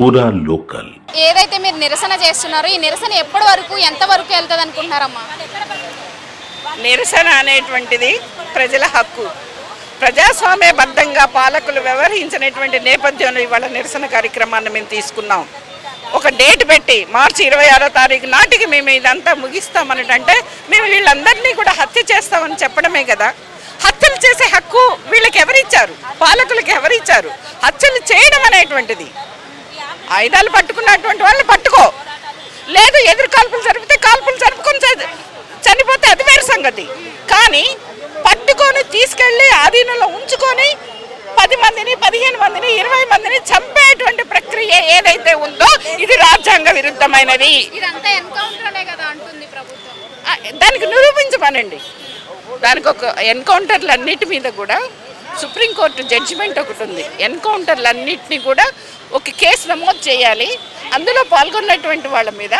పూరా లోకల్. ఏదైతే మీరు నిరసన చేస్తున్నారో ఈ నిరసన ఎప్పటి వరకు ఎంత వరకు వెళ్తుంది అనుకుంటున్నారమ్మా నిరసన అనేటువంటిది ప్రజల హక్కు. ప్రజాస్వామ్యబద్ధంగా పాలకులు వ్యవహరించినటువంటి నేపథ్యంలో ఇవాళ నిరసన కార్యక్రమాన్ని మేము తీసుకున్నాం. ఒక డేట్ పెట్టి మార్చి ఇరవై ఆరో తారీఖు నాటికి మేము ఇదంతా ముగిస్తామని అంటే మేము వీళ్ళందరినీ కూడా హత్య చేస్తామని చెప్పడమే కదా. హత్యలు చేసే హక్కు వీళ్ళకి ఎవరిచ్చారు పాలకులకు ఎవరిచ్చారు? హత్యలు చేయడం అనేటువంటిది. ఆయుధాలు పట్టుకున్నటువంటి వాళ్ళని పట్టుకో. లేదు ఎదురు కాల్పులు జరిపితే కాల్పులు జరుపుకొని చనిపోతే అది వేరు సంగతి. కానీ పట్టుకొని తీసుకెళ్ళి ఆధీనంలో ఉంచుకొని పది మందిని పదిహేను మందిని ఇరవై మందిని చంపేటువంటి ప్రక్రియ ఏదైతే ఉందో ఇది రాజ్యాంగ విరుద్ధమైనది. దానికి నిరూపించమనండి దానికి ఒక ఎన్కౌంటర్లు అన్నిటి మీద కూడా సుప్రీంకోర్టు జడ్జిమెంట్ ఒకటి ఉంది. ఎన్కౌంటర్లు అన్నిటినీ కూడా ఒక కేసు నమోదు చేయాలి. అందులో పాల్గొన్నటువంటి వాళ్ళ మీద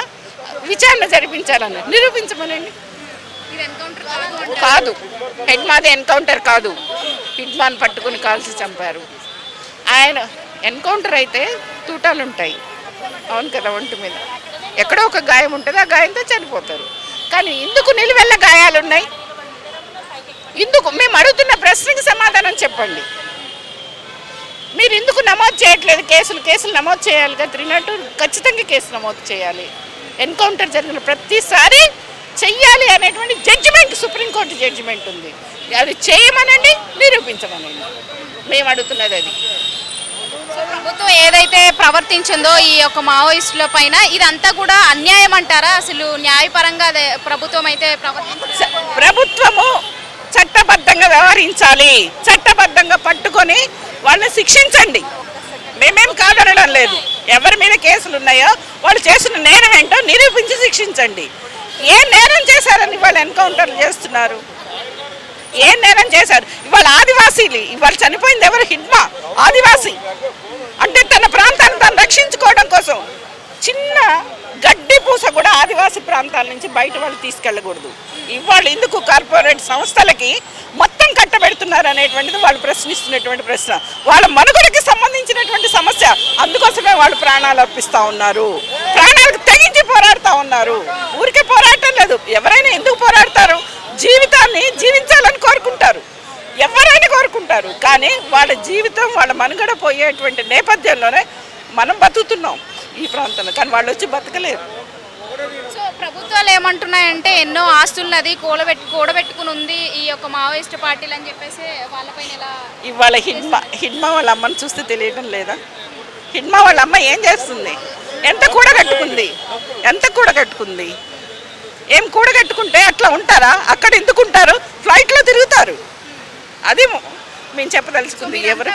విచారణ జరిపించాలని నిరూపించమనండి. కాదు. హెడ్ మాది ఎన్కౌంటర్ కాదు. హిడ్మాన్ పట్టుకుని కాల్చి చంపారు. ఆయన ఎన్కౌంటర్ అయితే తూటాలు ఉంటాయి అవును కదా ఒంటి మీద. ఎక్కడో ఒక గాయం ఉంటుంది ఆ గాయంతో చనిపోతారు. కానీ ఇందుకు నిలువెల్ల గాయాలు ఉన్నాయి ఇందుకు మేము అడుగుతున్న ప్రశ్నకి సమాధానం చెప్పండి. మీరు ఎందుకు నమోదు చేయట్లేదు కేసులు కేసులు నమోదు చేయాలి కదా త్రీ నాట్ ఖచ్చితంగా కేసు నమోదు చేయాలి. ఎన్కౌంటర్ జరిగిన ప్రతిసారి చెయ్యాలి అనేటువంటి జడ్జిమెంట్ సుప్రీంకోర్టు జడ్జిమెంట్ ఉంది. అది చేయమనండి నిరూపించమనండి. మేము అడుగుతున్నది అది. సో ప్రభుత్వం ఏదైతే ప్రవర్తించిందో ఈ యొక్క మావోయిస్టుల పైన ఇదంతా కూడా అన్యాయం అంటారా? అసలు న్యాయపరంగా అదే ప్రభుత్వం అయితే ప్రభుత్వము చట్టబద్ధంగా వ్యవహరించాలి. చట్టబద్ధంగా పట్టుకొని వాళ్ళని శిక్షించండి. మేమేం కాదనడం లేదు. ఎవరి మీద కేసులు ఉన్నాయో వాళ్ళు చేసిన నేరం ఏంటో నిరూపించి శిక్షించండి. ఏ నేరం చేశారని వాళ్ళు ఎన్కౌంటర్లు చేస్తున్నారు? ఏ నేరం చేశారు? ఇవాళ ఆదివాసీలు ఇవాళ చనిపోయింది ఎవరు? హిడ్మా ఆదివాసీ. అంటే తన ప్రాంతాన్ని తను రక్షించుకోవడం కోసం చిన్న గడ్డి పూస కూడా ఆదివాసీ ప్రాంతాల నుంచి బయట వాళ్ళు తీసుకెళ్ళకూడదు. ఇవాళ ఎందుకు కార్పొరేట్ సంస్థలకి మొత్తం కట్టబెడుతున్నారు అనేటువంటిది వాళ్ళు ప్రశ్నిస్తున్నటువంటి ప్రశ్న. వాళ్ళ మనుగడకి సంబంధించినటువంటి సమస్య. అందుకోసమే వాళ్ళు ప్రాణాలు అర్పిస్తూ ఉన్నారు. ప్రాణాలకు తెగించి పోరాడుతూ ఉన్నారు. ఊరికే పోరాటం లేదు. ఎవరైనా ఎందుకు పోరాడతారు? జీవితాన్ని జీవించాలని కోరుకుంటారు. ఎవరైనా కోరుకుంటారు. కానీ వాళ్ళ జీవితం వాళ్ళ మనుగడ పోయేటువంటి నేపథ్యంలోనే మనం బతుకుతున్నాం ఈ ప్రాంతంలో. కానీ వాళ్ళు వచ్చి బతకలేరు. సో ప్రభుత్వాలు ఏమంటున్నాయంటే ఎన్నో ఆస్తున్నది కూడబెట్టు కూడబెట్టుకుని ఉంది ఈ యొక్క మావోయిస్ట్ పార్టీలు అని చెప్పేసి వాళ్ళపైన ఎలా ఇవాళ హిడ్మా హిడ్మా వాళ్ళ అమ్మని చూస్తే తెలియడం లేదా? హిడ్మా వాళ్ళ అమ్మ ఏం చేస్తుంది? ఎంత కూడగట్టుకుంది? ఎంత కూడగట్టుకుంది? ఏం కూడగట్టుకుంటే అట్లా ఉంటారా? అక్కడ ఎందుకు ఉంటారు? ఫ్లైట్లో తిరుగుతారు. అది మేము చెప్పదలుచుకుంది ఎవరు?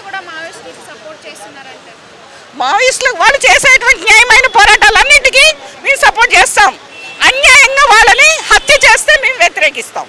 మావోయిస్టులకు వాళ్ళు చేసేటువంటి న్యాయమైన పోరాటాలన్నిటికీ సపోర్ట్ చేస్తాం. అన్యాయంగా వాళ్ళని హత్య చేస్తే మేము వ్యతిరేకిస్తాం.